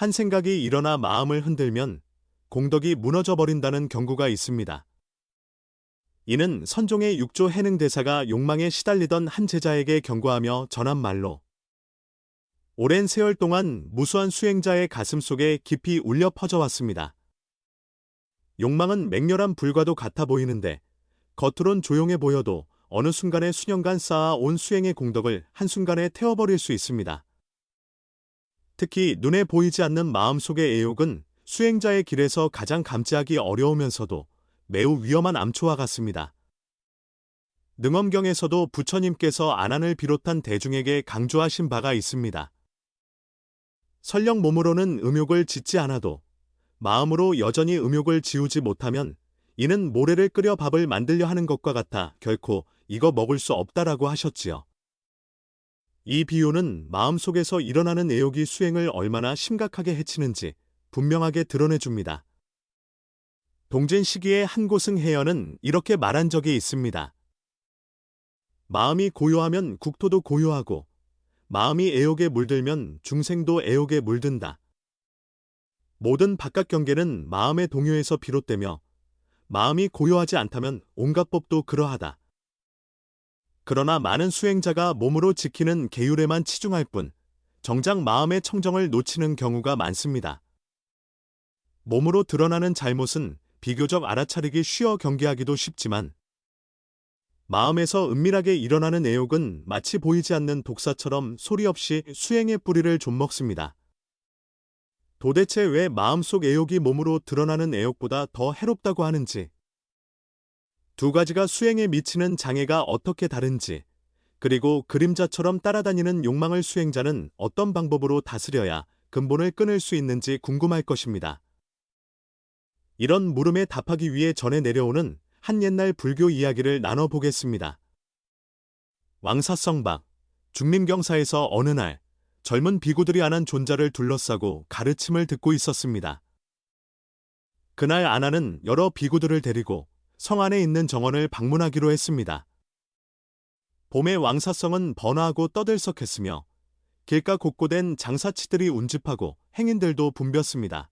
한 생각이 일어나 마음을 흔들면 공덕이 무너져 버린다는 경고가 있습니다. 이는 선종의 육조 해능 대사가 욕망에 시달리던 한 제자에게 경고하며 전한 말로 오랜 세월 동안 무수한 수행자의 가슴 속에 깊이 울려 퍼져왔습니다. 욕망은 맹렬한 불과도 같아 보이는데 겉으론 조용해 보여도 어느 순간에 수년간 쌓아온 수행의 공덕을 한순간에 태워버릴 수 있습니다. 특히 눈에 보이지 않는 마음속의 애욕은 수행자의 길에서 가장 감지하기 어려우면서도 매우 위험한 암초와 같습니다. 능엄경에서도 부처님께서 안한을 비롯한 대중에게 강조하신 바가 있습니다. 설령 몸으로는 음욕을 짓지 않아도 마음으로 여전히 음욕을 지우지 못하면 이는 모래를 끓여 밥을 만들려 하는 것과 같아 결코 이거 먹을 수 없다라고 하셨지요. 이 비유는 마음속에서 일어나는 애욕이 수행을 얼마나 심각하게 해치는지 분명하게 드러내줍니다. 동진 시기의 한고승 해연은 이렇게 말한 적이 있습니다. 마음이 고요하면 국토도 고요하고 마음이 애욕에 물들면 중생도 애욕에 물든다. 모든 바깥 경계는 마음의 동요에서 비롯되며 마음이 고요하지 않다면 온갖 법도 그러하다. 그러나 많은 수행자가 몸으로 지키는 계율에만 치중할 뿐 정작 마음의 청정을 놓치는 경우가 많습니다. 몸으로 드러나는 잘못은 비교적 알아차리기 쉬워 경계하기도 쉽지만 마음에서 은밀하게 일어나는 애욕은 마치 보이지 않는 독사처럼 소리 없이 수행의 뿌리를 좀먹습니다. 도대체 왜 마음속 애욕이 몸으로 드러나는 애욕보다 더 해롭다고 하는지, 두 가지가 수행에 미치는 장애가 어떻게 다른지, 그리고 그림자처럼 따라다니는 욕망을 수행자는 어떤 방법으로 다스려야 근본을 끊을 수 있는지 궁금할 것입니다. 이런 물음에 답하기 위해 전해 내려오는 한 옛날 불교 이야기를 나눠보겠습니다. 왕사성박, 중림경사에서 어느 날 젊은 비구들이 안한 존자를 둘러싸고 가르침을 듣고 있었습니다. 그날 아나는 여러 비구들을 데리고 성 안에 있는 정원을 방문하기로 했습니다. 봄의 왕사성은 번화하고 떠들썩했으며 길가 곳곳엔 장사치들이 운집하고 행인들도 붐볐습니다.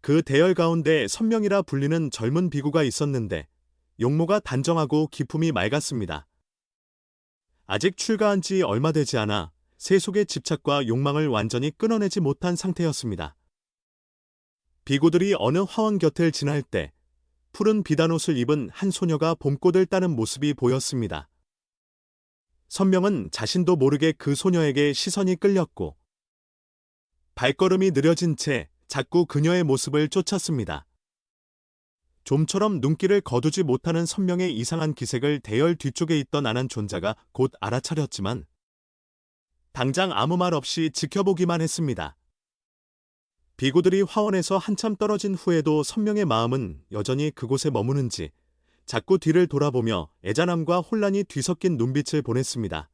그 대열 가운데 선명이라 불리는 젊은 비구가 있었는데 용모가 단정하고 기품이 맑았습니다. 아직 출가한 지 얼마 되지 않아 세속의 집착과 욕망을 완전히 끊어내지 못한 상태였습니다. 비구들이 어느 화원 곁을 지날 때 푸른 비단옷을 입은 한 소녀가 봄꽃을 따는 모습이 보였습니다. 선명은 자신도 모르게 그 소녀에게 시선이 끌렸고 발걸음이 느려진 채 자꾸 그녀의 모습을 쫓았습니다. 좀처럼 눈길을 거두지 못하는 선명의 이상한 기색을 대열 뒤쪽에 있던 아는 존자가 곧 알아차렸지만 당장 아무 말 없이 지켜보기만 했습니다. 비구들이 화원에서 한참 떨어진 후에도 선명의 마음은 여전히 그곳에 머무는지 자꾸 뒤를 돌아보며 애잔함과 혼란이 뒤섞인 눈빛을 보냈습니다.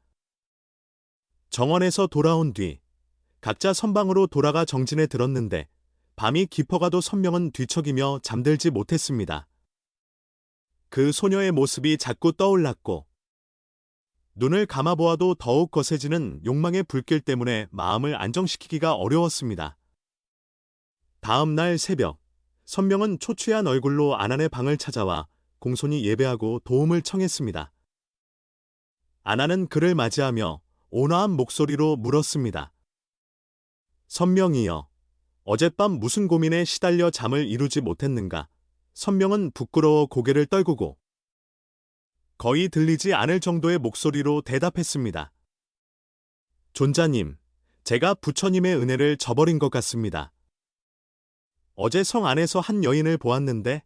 정원에서 돌아온 뒤 각자 선방으로 돌아가 정진에 들었는데 밤이 깊어가도 선명은 뒤척이며 잠들지 못했습니다. 그 소녀의 모습이 자꾸 떠올랐고 눈을 감아보아도 더욱 거세지는 욕망의 불길 때문에 마음을 안정시키기가 어려웠습니다. 다음 날 새벽, 선명은 초췌한 얼굴로 아난의 방을 찾아와 공손히 예배하고 도움을 청했습니다. 아나는 그를 맞이하며 온화한 목소리로 물었습니다. 선명이여, 어젯밤 무슨 고민에 시달려 잠을 이루지 못했는가? 선명은 부끄러워 고개를 떨구고 거의 들리지 않을 정도의 목소리로 대답했습니다. 존자님, 제가 부처님의 은혜를 저버린 것 같습니다. 어제 성 안에서 한 여인을 보았는데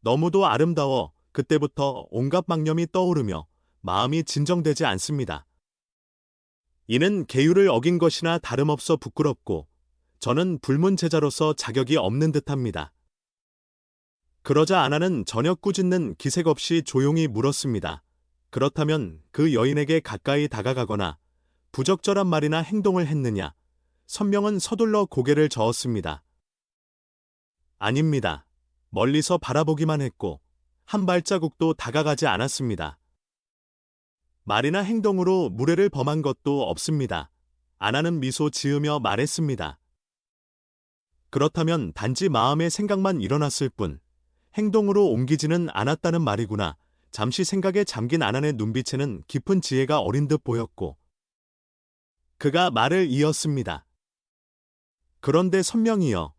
너무도 아름다워 그때부터 온갖 망념이 떠오르며 마음이 진정되지 않습니다. 이는 계율을 어긴 것이나 다름없어 부끄럽고 저는 불문 제자로서 자격이 없는 듯합니다. 그러자 아나는 전혀 꾸짖는 기색 없이 조용히 물었습니다. 그렇다면 그 여인에게 가까이 다가가거나 부적절한 말이나 행동을 했느냐? 선명은 서둘러 고개를 저었습니다. 아닙니다. 멀리서 바라보기만 했고 한 발자국도 다가가지 않았습니다. 말이나 행동으로 무례를 범한 것도 없습니다. 아나는 미소 지으며 말했습니다. 그렇다면 단지 마음의 생각만 일어났을 뿐 행동으로 옮기지는 않았다는 말이구나. 잠시 생각에 잠긴 아난의 눈빛에는 깊은 지혜가 어린 듯 보였고 그가 말을 이었습니다. 그런데 선명이여,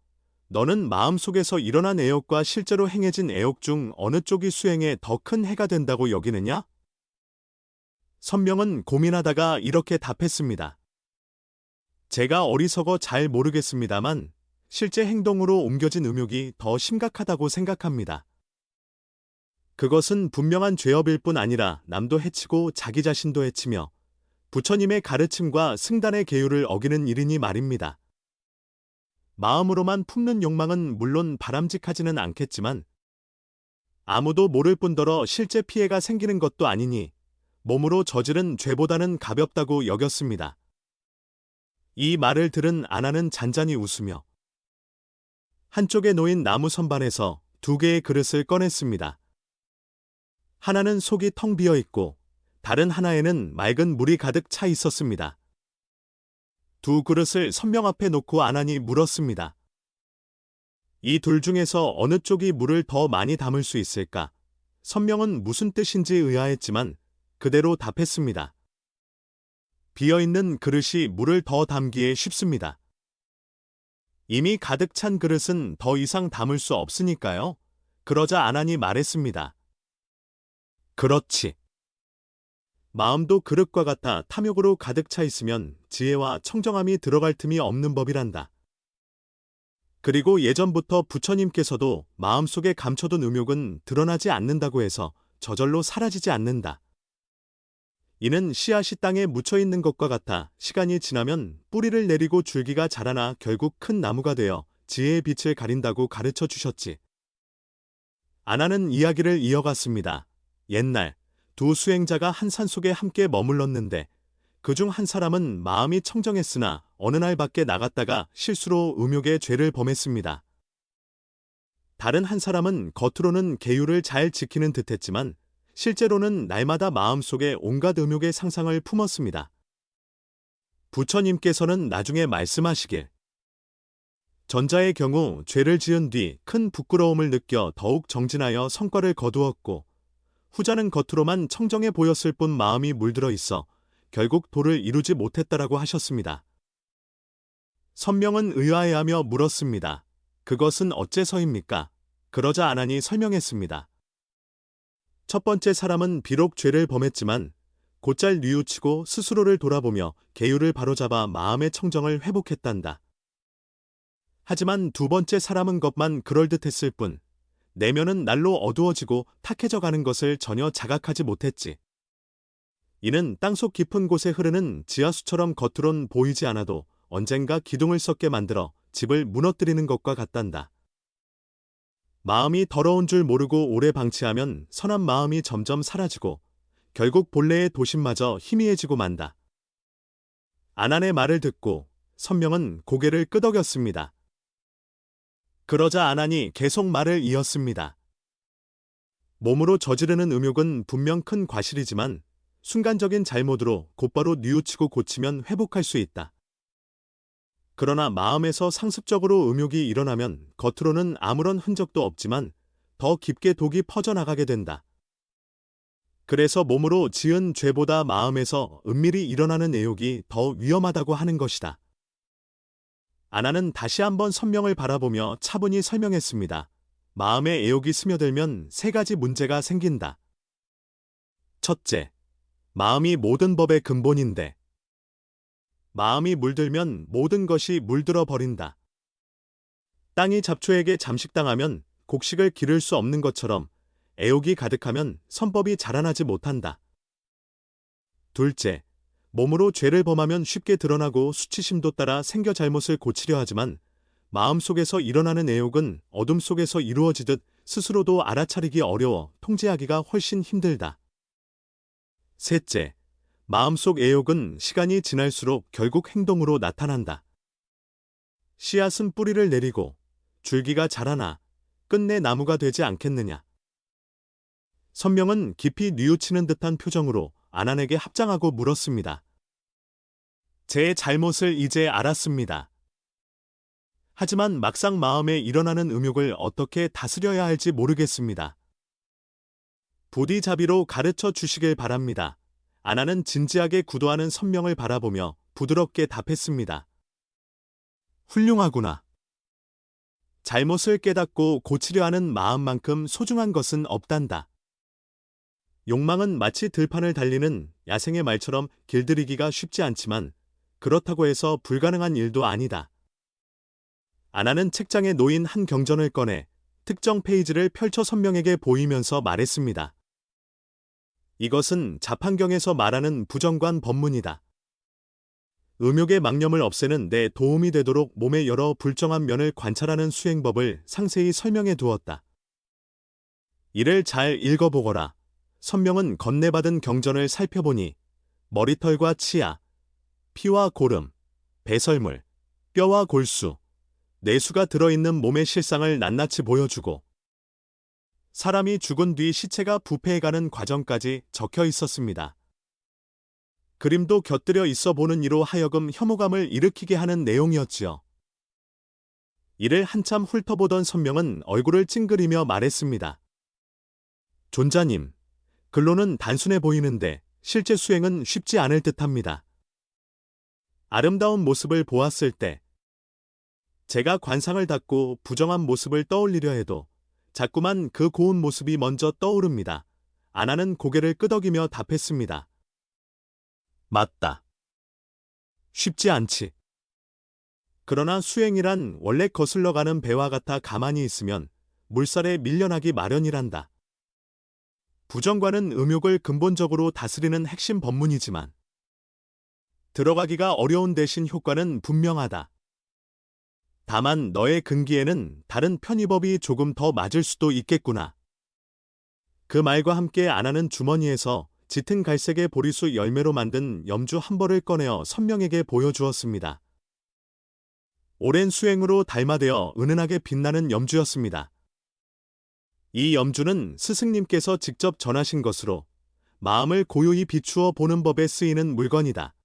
너는 마음속에서 일어난 애욕과 실제로 행해진 애욕 중 어느 쪽이 수행에 더 큰 해가 된다고 여기느냐? 선명은 고민하다가 이렇게 답했습니다. 제가 어리석어 잘 모르겠습니다만 실제 행동으로 옮겨진 음욕이 더 심각하다고 생각합니다. 그것은 분명한 죄업일 뿐 아니라 남도 해치고 자기 자신도 해치며 부처님의 가르침과 승단의 계율을 어기는 일이니 말입니다. 마음으로만 품는 욕망은 물론 바람직하지는 않겠지만 아무도 모를 뿐더러 실제 피해가 생기는 것도 아니니 몸으로 저지른 죄보다는 가볍다고 여겼습니다. 이 말을 들은 아나는 잔잔히 웃으며 한쪽에 놓인 나무 선반에서 두 개의 그릇을 꺼냈습니다. 하나는 속이 텅 비어 있고 다른 하나에는 맑은 물이 가득 차 있었습니다. 두 그릇을 선명 앞에 놓고 아난이 물었습니다. 이 둘 중에서 어느 쪽이 물을 더 많이 담을 수 있을까? 선명은 무슨 뜻인지 의아했지만 그대로 답했습니다. 비어있는 그릇이 물을 더 담기에 쉽습니다. 이미 가득 찬 그릇은 더 이상 담을 수 없으니까요. 그러자 아난이 말했습니다. 그렇지. 마음도 그릇과 같아 탐욕으로 가득 차 있으면 지혜와 청정함이 들어갈 틈이 없는 법이란다. 그리고 예전부터 부처님께서도 마음속에 감춰둔 음욕은 드러나지 않는다고 해서 저절로 사라지지 않는다. 이는 씨앗이 땅에 묻혀 있는 것과 같아 시간이 지나면 뿌리를 내리고 줄기가 자라나 결국 큰 나무가 되어 지혜의 빛을 가린다고 가르쳐 주셨지. 아나는 이야기를 이어갔습니다. 옛날 두 수행자가 한 산 속에 함께 머물렀는데 그 중 한 사람은 마음이 청정했으나 어느 날 밖에 나갔다가 실수로 음욕의 죄를 범했습니다. 다른 한 사람은 겉으로는 계율을 잘 지키는 듯했지만 실제로는 날마다 마음속에 온갖 음욕의 상상을 품었습니다. 부처님께서는 나중에 말씀하시길 전자의 경우 죄를 지은 뒤 큰 부끄러움을 느껴 더욱 정진하여 성과를 거두었고 후자는 겉으로만 청정해 보였을 뿐 마음이 물들어 있어 결국 도를 이루지 못했다라고 하셨습니다. 선명은 의아해하며 물었습니다. 그것은 어째서입니까? 그러자 아난이 설명했습니다. 첫 번째 사람은 비록 죄를 범했지만 곧잘 뉘우치고 스스로를 돌아보며 계율을 바로잡아 마음의 청정을 회복했단다. 하지만 두 번째 사람은 것만 그럴듯했을 뿐 내면은 날로 어두워지고 탁해져 가는 것을 전혀 자각하지 못했지. 이는 땅속 깊은 곳에 흐르는 지하수처럼 겉으론 보이지 않아도 언젠가 기둥을 썩게 만들어 집을 무너뜨리는 것과 같단다. 마음이 더러운 줄 모르고 오래 방치하면 선한 마음이 점점 사라지고 결국 본래의 도심마저 희미해지고 만다. 아난의 말을 듣고 선명은 고개를 끄덕였습니다. 그러자 아난이 계속 말을 이었습니다. 몸으로 저지르는 음욕은 분명 큰 과실이지만 순간적인 잘못으로 곧바로 뉘우치고 고치면 회복할 수 있다. 그러나 마음에서 상습적으로 음욕이 일어나면 겉으로는 아무런 흔적도 없지만 더 깊게 독이 퍼져나가게 된다. 그래서 몸으로 지은 죄보다 마음에서 은밀히 일어나는 애욕이 더 위험하다고 하는 것이다. 아나는 다시 한번 선명을 바라보며 차분히 설명했습니다. 마음에 애욕이 스며들면 세 가지 문제가 생긴다. 첫째, 마음이 모든 법의 근본인데 마음이 물들면 모든 것이 물들어 버린다. 땅이 잡초에게 잠식당하면 곡식을 기를 수 없는 것처럼 애욕이 가득하면 선법이 자라나지 못한다. 둘째, 몸으로 죄를 범하면 쉽게 드러나고 수치심도 따라 생겨 잘못을 고치려 하지만 마음속에서 일어나는 애욕은 어둠 속에서 이루어지듯 스스로도 알아차리기 어려워 통제하기가 훨씬 힘들다. 셋째, 마음속 애욕은 시간이 지날수록 결국 행동으로 나타난다. 씨앗은 뿌리를 내리고 줄기가 자라나 끝내 나무가 되지 않겠느냐. 선명은 깊이 뉘우치는 듯한 표정으로 아난에게 합장하고 물었습니다. 제 잘못을 이제 알았습니다. 하지만 막상 마음에 일어나는 음욕을 어떻게 다스려야 할지 모르겠습니다. 부디 자비로 가르쳐 주시길 바랍니다. 아나는 진지하게 구도하는 선명을 바라보며 부드럽게 답했습니다. 훌륭하구나. 잘못을 깨닫고 고치려 하는 마음만큼 소중한 것은 없단다. 욕망은 마치 들판을 달리는 야생의 말처럼 길들이기가 쉽지 않지만 그렇다고 해서 불가능한 일도 아니다. 아나는 책장에 놓인 한 경전을 꺼내 특정 페이지를 펼쳐 선명에게 보이면서 말했습니다. 이것은 자판경에서 말하는 부정관 법문이다. 음욕의 망념을 없애는 데 도움이 되도록 몸의 여러 불정한 면을 관찰하는 수행법을 상세히 설명해 두었다. 이를 잘 읽어보거라. 선명은 건네받은 경전을 살펴보니 머리털과 치아, 피와 고름, 배설물, 뼈와 골수, 내수가 들어있는 몸의 실상을 낱낱이 보여주고 사람이 죽은 뒤 시체가 부패해가는 과정까지 적혀 있었습니다. 그림도 곁들여 있어 보는 이로 하여금 혐오감을 일으키게 하는 내용이었지요. 이를 한참 훑어보던 선명은 얼굴을 찡그리며 말했습니다. 존자님, 글로는 단순해 보이는데 실제 수행은 쉽지 않을 듯합니다. 아름다운 모습을 보았을 때 제가 관상을 닫고 부정한 모습을 떠올리려 해도 자꾸만 그 고운 모습이 먼저 떠오릅니다. 아나는 고개를 끄덕이며 답했습니다. 맞다. 쉽지 않지. 그러나 수행이란 원래 거슬러 가는 배와 같아 가만히 있으면 물살에 밀려나기 마련이란다. 부정과는 음욕을 근본적으로 다스리는 핵심 법문이지만 들어가기가 어려운 대신 효과는 분명하다. 다만 너의 근기에는 다른 편의법이 조금 더 맞을 수도 있겠구나. 그 말과 함께 아나는 주머니에서 짙은 갈색의 보리수 열매로 만든 염주 한 벌을 꺼내어 선명에게 보여주었습니다. 오랜 수행으로 닮아되어 은은하게 빛나는 염주였습니다. 이 염주는 스승님께서 직접 전하신 것으로 마음을 고요히 비추어 보는 법에 쓰이는 물건이다.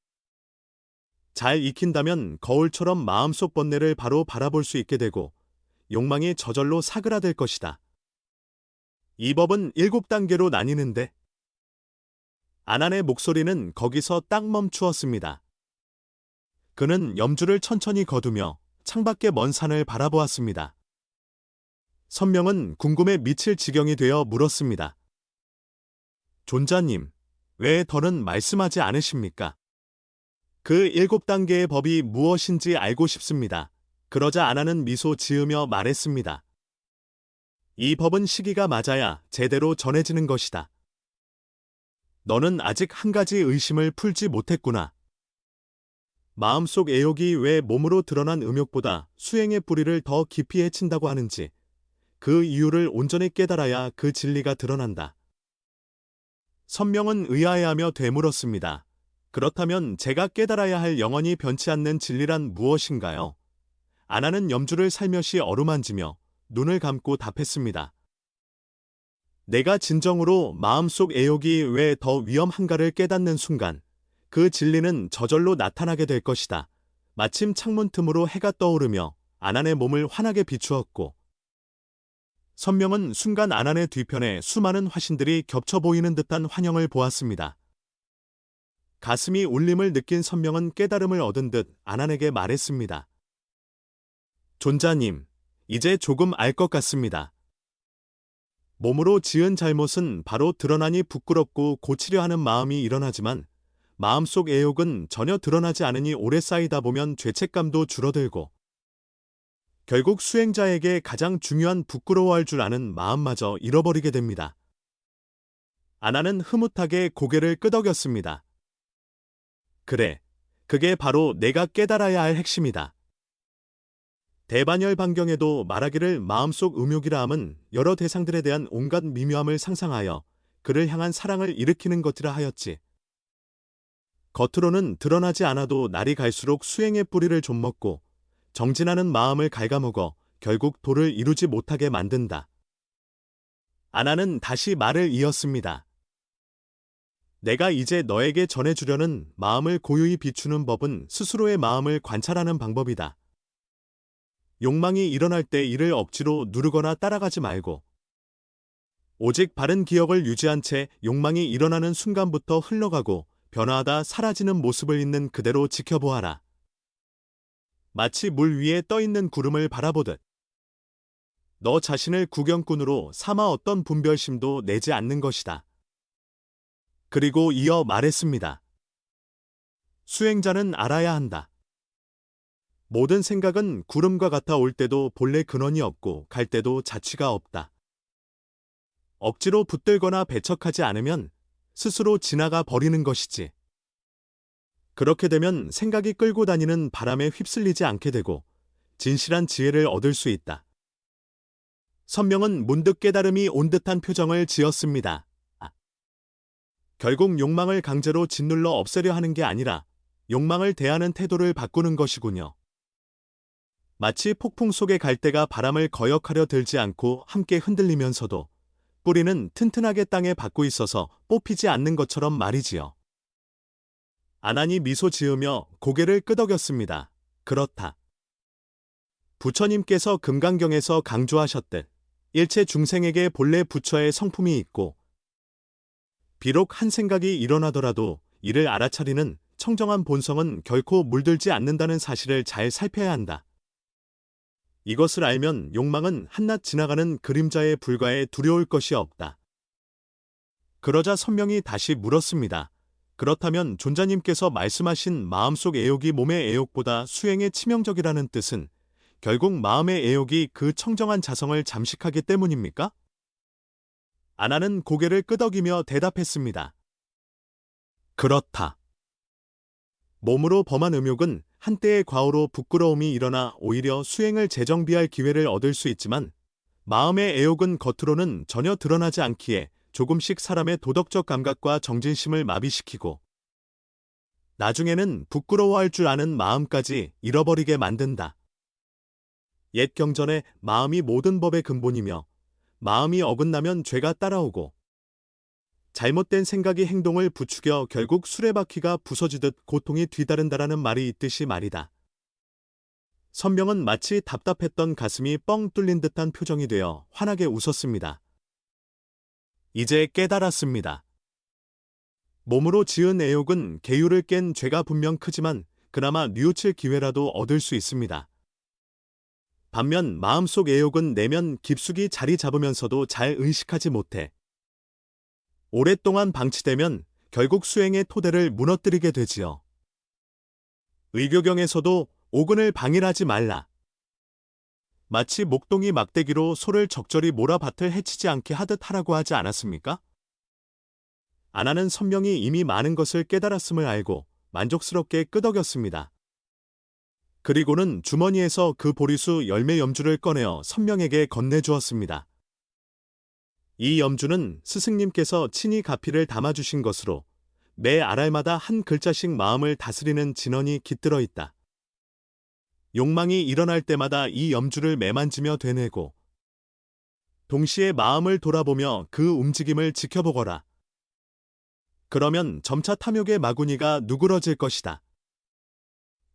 잘 익힌다면 거울처럼 마음속 번뇌를 바로 바라볼 수 있게 되고 욕망이 저절로 사그라들 것이다. 이 법은 일곱 단계로 나뉘는데 아난의 목소리는 거기서 딱 멈추었습니다. 그는 염주를 천천히 거두며 창밖의 먼 산을 바라보았습니다. 선명은 궁금에 미칠 지경이 되어 물었습니다. 존자님, 왜 더는 말씀하지 않으십니까? 그 일곱 단계의 법이 무엇인지 알고 싶습니다. 그러자 아나는 미소 지으며 말했습니다. 이 법은 시기가 맞아야 제대로 전해지는 것이다. 너는 아직 한 가지 의심을 풀지 못했구나. 마음속 애욕이 왜 몸으로 드러난 음욕보다 수행의 뿌리를 더 깊이 해친다고 하는지 그 이유를 온전히 깨달아야 그 진리가 드러난다. 선명은 의아해하며 되물었습니다. 그렇다면 제가 깨달아야 할 영원히 변치 않는 진리란 무엇인가요? 아나는 염주를 살며시 어루만지며 눈을 감고 답했습니다. 내가 진정으로 마음속 애욕이 왜 더 위험한가를 깨닫는 순간 그 진리는 저절로 나타나게 될 것이다. 마침 창문 틈으로 해가 떠오르며 아난의 몸을 환하게 비추었고 선명은 순간 아난의 뒤편에 수많은 화신들이 겹쳐 보이는 듯한 환영을 보았습니다. 가슴이 울림을 느낀 선명은 깨달음을 얻은 듯 아난에게 말했습니다. 존자님, 이제 조금 알 것 같습니다. 몸으로 지은 잘못은 바로 드러나니 부끄럽고 고치려 하는 마음이 일어나지만 마음속 애욕은 전혀 드러나지 않으니 오래 쌓이다 보면 죄책감도 줄어들고 결국 수행자에게 가장 중요한 부끄러워할 줄 아는 마음마저 잃어버리게 됩니다. 아나는 흐뭇하게 고개를 끄덕였습니다. 그래, 그게 바로 내가 깨달아야 할 핵심이다. 대반열 반경에도 말하기를 마음속 음욕이라 함은 여러 대상들에 대한 온갖 미묘함을 상상하여 그를 향한 사랑을 일으키는 것이라 하였지. 겉으로는 드러나지 않아도 날이 갈수록 수행의 뿌리를 좀 먹고 정진하는 마음을 갉아먹어 결국 도를 이루지 못하게 만든다. 아나는 다시 말을 이었습니다. 내가 이제 너에게 전해주려는 마음을 고유히 비추는 법은 스스로의 마음을 관찰하는 방법이다. 욕망이 일어날 때 이를 억지로 누르거나 따라가지 말고 오직 바른 기억을 유지한 채 욕망이 일어나는 순간부터 흘러가고 변화하다 사라지는 모습을 있는 그대로 지켜보아라. 마치 물 위에 떠 있는 구름을 바라보듯 너 자신을 구경꾼으로 삼아 어떤 분별심도 내지 않는 것이다. 그리고 이어 말했습니다. 수행자는 알아야 한다. 모든 생각은 구름과 같아 올 때도 본래 근원이 없고 갈 때도 자취가 없다. 억지로 붙들거나 배척하지 않으면 스스로 지나가 버리는 것이지. 그렇게 되면 생각이 끌고 다니는 바람에 휩쓸리지 않게 되고 진실한 지혜를 얻을 수 있다. 선명은 문득 깨달음이 온 듯한 표정을 지었습니다. 아. 결국 욕망을 강제로 짓눌러 없애려 하는 게 아니라 욕망을 대하는 태도를 바꾸는 것이군요. 마치 폭풍 속의 갈대가 바람을 거역하려 들지 않고 함께 흔들리면서도 뿌리는 튼튼하게 땅에 박고 있어서 뽑히지 않는 것처럼 말이지요. 아난이 미소 지으며 고개를 끄덕였습니다. 그렇다. 부처님께서 금강경에서 강조하셨듯 일체 중생에게 본래 부처의 성품이 있고 비록 한 생각이 일어나더라도 이를 알아차리는 청정한 본성은 결코 물들지 않는다는 사실을 잘 살펴야 한다. 이것을 알면 욕망은 한낱 지나가는 그림자에 불과해 두려울 것이 없다. 그러자 선명이 다시 물었습니다. 그렇다면 존자님께서 말씀하신 마음속 애욕이 몸의 애욕보다 수행에 치명적이라는 뜻은 결국 마음의 애욕이 그 청정한 자성을 잠식하기 때문입니까? 아나는 고개를 끄덕이며 대답했습니다. 그렇다. 몸으로 범한 음욕은 한때의 과오로 부끄러움이 일어나 오히려 수행을 재정비할 기회를 얻을 수 있지만 마음의 애욕은 겉으로는 전혀 드러나지 않기에 조금씩 사람의 도덕적 감각과 정진심을 마비시키고 나중에는 부끄러워할 줄 아는 마음까지 잃어버리게 만든다. 옛 경전에 마음이 모든 법의 근본이며 마음이 어긋나면 죄가 따라오고 잘못된 생각이 행동을 부추겨 결국 수레바퀴가 부서지듯 고통이 뒤따른다라는 말이 있듯이 말이다. 선명은 마치 답답했던 가슴이 뻥 뚫린 듯한 표정이 되어 환하게 웃었습니다. 이제 깨달았습니다. 몸으로 지은 애욕은 계율을 깬 죄가 분명 크지만 그나마 뉘우칠 기회라도 얻을 수 있습니다. 반면 마음속 애욕은 내면 깊숙이 자리 잡으면서도 잘 의식하지 못해 오랫동안 방치되면 결국 수행의 토대를 무너뜨리게 되지요. 의교경에서도 오근을 방일하지 말라. 마치 목동이 막대기로 소를 적절히 몰아 밭을 해치지 않게 하듯 하라고 하지 않았습니까? 아나는 선명이 이미 많은 것을 깨달았음을 알고 만족스럽게 끄덕였습니다. 그리고는 주머니에서 그 보리수 열매 염주를 꺼내어 선명에게 건네주었습니다. 이 염주는 스승님께서 친히 가피를 담아주신 것으로 매 알알마다 한 글자씩 마음을 다스리는 진원이 깃들어 있다. 욕망이 일어날 때마다 이 염주를 매만지며 되뇌고 동시에 마음을 돌아보며 그 움직임을 지켜보거라. 그러면 점차 탐욕의 마구니가 누그러질 것이다.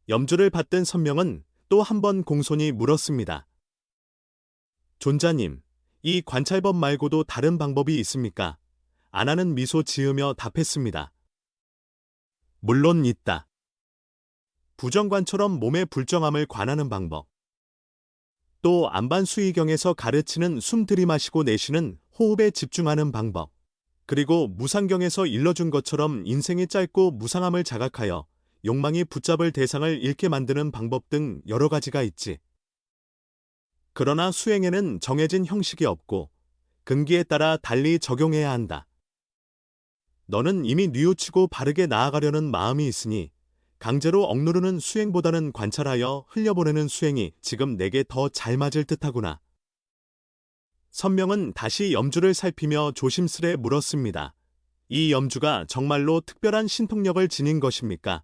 염주를 받든 선명은 또 한 번 공손히 물었습니다. 존자님, 이 관찰법 말고도 다른 방법이 있습니까? 아나는 미소 지으며 답했습니다. 물론 있다. 부정관처럼 몸의 불정함을 관하는 방법. 또 안반 수의경에서 가르치는 숨 들이마시고 내쉬는 호흡에 집중하는 방법. 그리고 무상경에서 일러준 것처럼 인생이 짧고 무상함을 자각하여 욕망이 붙잡을 대상을 잃게 만드는 방법 등 여러 가지가 있지. 그러나 수행에는 정해진 형식이 없고 근기에 따라 달리 적용해야 한다. 너는 이미 뉘우치고 바르게 나아가려는 마음이 있으니 강제로 억누르는 수행보다는 관찰하여 흘려보내는 수행이 지금 내게 더 잘 맞을 듯하구나. 선명은 다시 염주를 살피며 조심스레 물었습니다. 이 염주가 정말로 특별한 신통력을 지닌 것입니까?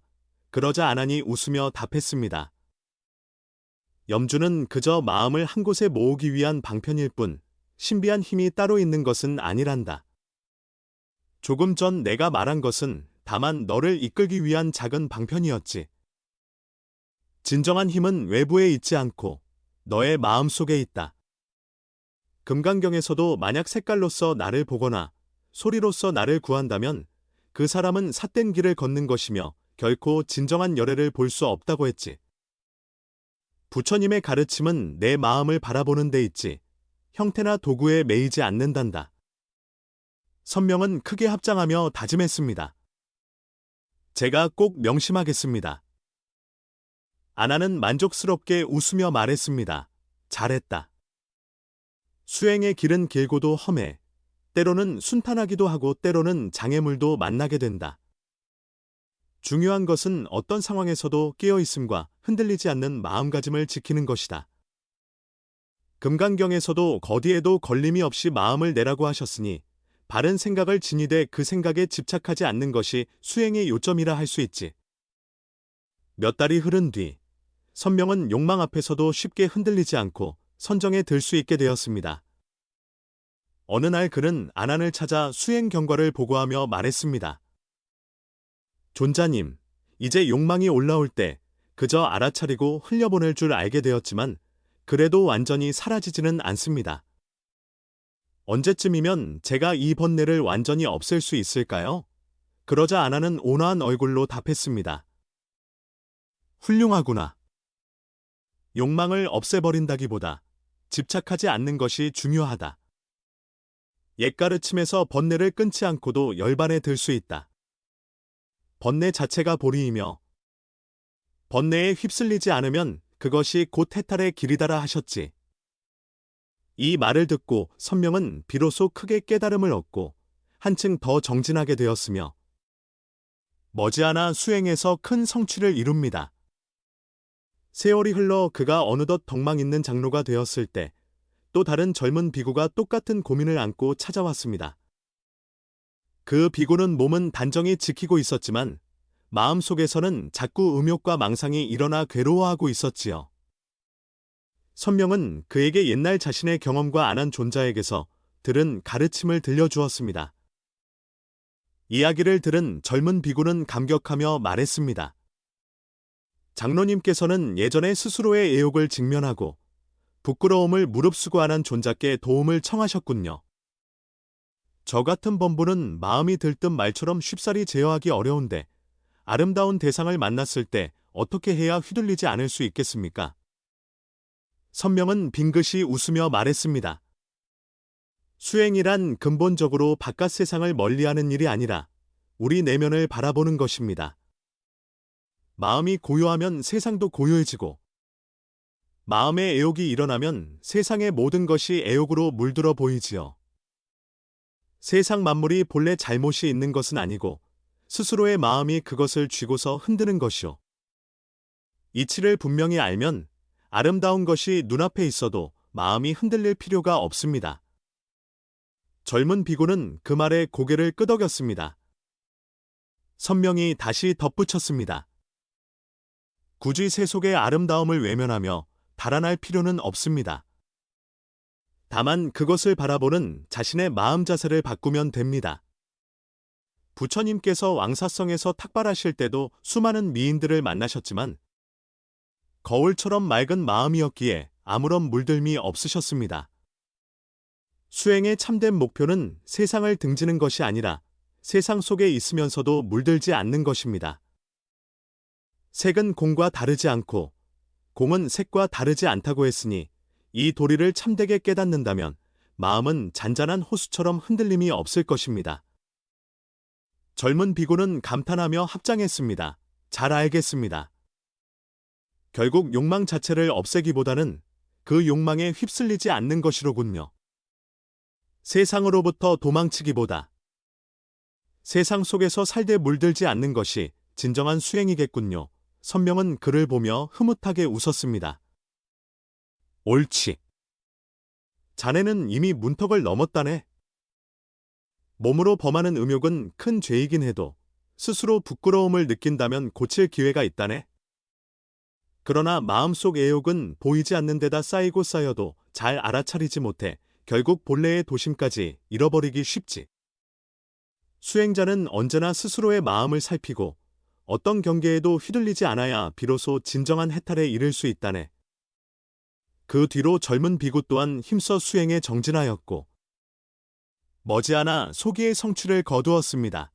그러자 아나니 웃으며 답했습니다. 염주는 그저 마음을 한 곳에 모으기 위한 방편일 뿐 신비한 힘이 따로 있는 것은 아니란다. 조금 전 내가 말한 것은 다만 너를 이끌기 위한 작은 방편이었지. 진정한 힘은 외부에 있지 않고 너의 마음 속에 있다. 금강경에서도 만약 색깔로서 나를 보거나 소리로서 나를 구한다면 그 사람은 삿된 길을 걷는 것이며 결코 진정한 열애를 볼 수 없다고 했지. 부처님의 가르침은 내 마음을 바라보는 데 있지 형태나 도구에 매이지 않는단다. 선명은 크게 합장하며 다짐했습니다. 제가 꼭 명심하겠습니다. 아나는 만족스럽게 웃으며 말했습니다. 잘했다. 수행의 길은 길고도 험해. 때로는 순탄하기도 하고 때로는 장애물도 만나게 된다. 중요한 것은 어떤 상황에서도 깨어 있음과 흔들리지 않는 마음가짐을 지키는 것이다. 금강경에서도 거디에도 걸림이 없이 마음을 내라고 하셨으니 바른 생각을 지니되 그 생각에 집착하지 않는 것이 수행의 요점이라 할 수 있지. 몇 달이 흐른 뒤, 선명은 욕망 앞에서도 쉽게 흔들리지 않고 선정에 들 수 있게 되었습니다. 어느 날 그는 아난을 찾아 수행 경과를 보고하며 말했습니다. 존자님, 이제 욕망이 올라올 때 그저 알아차리고 흘려보낼 줄 알게 되었지만 그래도 완전히 사라지지는 않습니다. 언제쯤이면 제가 이 번뇌를 완전히 없앨 수 있을까요? 그러자 아나는 온화한 얼굴로 답했습니다. 훌륭하구나. 욕망을 없애버린다기보다 집착하지 않는 것이 중요하다. 옛 가르침에서 번뇌를 끊지 않고도 열반에 들 수 있다. 번뇌 자체가 보리이며 번뇌에 휩쓸리지 않으면 그것이 곧 해탈의 길이다라 하셨지. 이 말을 듣고 선명은 비로소 크게 깨달음을 얻고 한층 더 정진하게 되었으며 머지않아 수행에서 큰 성취를 이룹니다. 세월이 흘러 그가 어느덧 덕망 있는 장로가 되었을 때 또 다른 젊은 비구가 똑같은 고민을 안고 찾아왔습니다. 그 비구는 몸은 단정히 지키고 있었지만 마음속에서는 자꾸 음욕과 망상이 일어나 괴로워하고 있었지요. 선명은 그에게 옛날 자신의 경험과 안한 존자에게서 들은 가르침을 들려주었습니다. 이야기를 들은 젊은 비구는 감격하며 말했습니다. 장로님께서는 예전에 스스로의 애욕을 직면하고 부끄러움을 무릅쓰고 안한 존자께 도움을 청하셨군요. 저 같은 범부는 마음이 들뜬 말처럼 쉽사리 제어하기 어려운데 아름다운 대상을 만났을 때 어떻게 해야 휘둘리지 않을 수 있겠습니까? 선명은 빙긋이 웃으며 말했습니다. 수행이란 근본적으로 바깥 세상을 멀리하는 일이 아니라 우리 내면을 바라보는 것입니다. 마음이 고요하면 세상도 고요해지고 마음의 애욕이 일어나면 세상의 모든 것이 애욕으로 물들어 보이지요. 세상 만물이 본래 잘못이 있는 것은 아니고 스스로의 마음이 그것을 쥐고서 흔드는 것이오. 이치를 분명히 알면 아름다운 것이 눈앞에 있어도 마음이 흔들릴 필요가 없습니다. 젊은 비고는 그 말에 고개를 끄덕였습니다. 선명이 다시 덧붙였습니다. 굳이 세속의 아름다움을 외면하며 달아날 필요는 없습니다. 다만 그것을 바라보는 자신의 마음 자세를 바꾸면 됩니다. 부처님께서 왕사성에서 탁발하실 때도 수많은 미인들을 만나셨지만 거울처럼 맑은 마음이었기에 아무런 물들미 없으셨습니다. 수행의 참된 목표는 세상을 등지는 것이 아니라 세상 속에 있으면서도 물들지 않는 것입니다. 색은 공과 다르지 않고 공은 색과 다르지 않다고 했으니 이 도리를 참되게 깨닫는다면 마음은 잔잔한 호수처럼 흔들림이 없을 것입니다. 젊은 비고는 감탄하며 합장했습니다. 잘 알겠습니다. 결국 욕망 자체를 없애기보다는 그 욕망에 휩쓸리지 않는 것이로군요. 세상으로부터 도망치기보다 세상 속에서 살되 물들지 않는 것이 진정한 수행이겠군요. 선명은 그를 보며 흐뭇하게 웃었습니다. 옳지. 자네는 이미 문턱을 넘었다네. 몸으로 범하는 음욕은 큰 죄이긴 해도 스스로 부끄러움을 느낀다면 고칠 기회가 있다네. 그러나 마음속 애욕은 보이지 않는 데다 쌓이고 쌓여도 잘 알아차리지 못해 결국 본래의 도심까지 잃어버리기 쉽지. 수행자는 언제나 스스로의 마음을 살피고 어떤 경계에도 휘둘리지 않아야 비로소 진정한 해탈에 이를 수 있다네. 그 뒤로 젊은 비구 또한 힘써 수행에 정진하였고 머지않아 소기의 성취를 거두었습니다.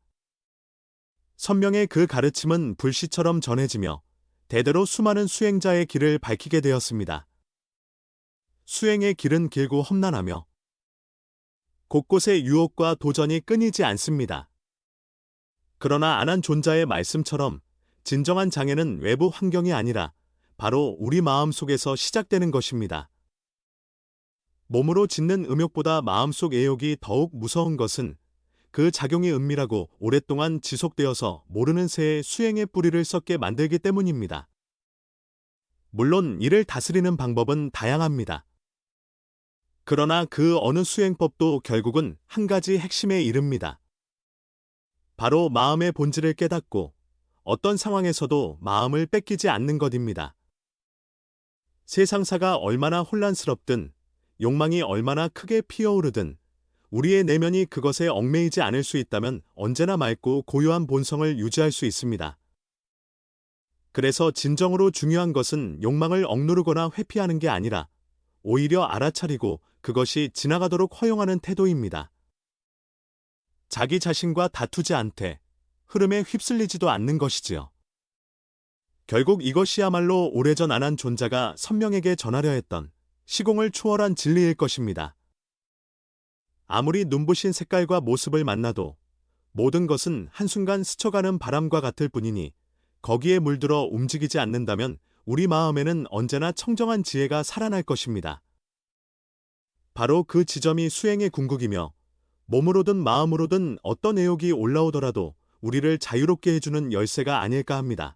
선명의 그 가르침은 불씨처럼 전해지며 대대로 수많은 수행자의 길을 밝히게 되었습니다. 수행의 길은 길고 험난하며 곳곳에 유혹과 도전이 끊이지 않습니다. 그러나 안한 존자의 말씀처럼 진정한 장애는 외부 환경이 아니라 바로 우리 마음 속에서 시작되는 것입니다. 몸으로 짓는 음욕보다 마음속 애욕이 더욱 무서운 것은 그 작용이 은밀하고 오랫동안 지속되어서 모르는 새에 수행의 뿌리를 썩게 만들기 때문입니다. 물론 이를 다스리는 방법은 다양합니다. 그러나 그 어느 수행법도 결국은 한 가지 핵심에 이릅니다. 바로 마음의 본질을 깨닫고 어떤 상황에서도 마음을 뺏기지 않는 것입니다. 세상사가 얼마나 혼란스럽든 욕망이 얼마나 크게 피어오르든 우리의 내면이 그것에 얽매이지 않을 수 있다면 언제나 맑고 고요한 본성을 유지할 수 있습니다. 그래서 진정으로 중요한 것은 욕망을 억누르거나 회피하는 게 아니라 오히려 알아차리고 그것이 지나가도록 허용하는 태도입니다. 자기 자신과 다투지 않되 흐름에 휩쓸리지도 않는 것이지요. 결국 이것이야말로 오래전 안한 존자가 선명에게 전하려 했던 시공을 초월한 진리일 것입니다. 아무리 눈부신 색깔과 모습을 만나도 모든 것은 한순간 스쳐가는 바람과 같을 뿐이니 거기에 물들어 움직이지 않는다면 우리 마음에는 언제나 청정한 지혜가 살아날 것입니다. 바로 그 지점이 수행의 궁극이며 몸으로든 마음으로든 어떤 애욕이 올라오더라도 우리를 자유롭게 해주는 열쇠가 아닐까 합니다.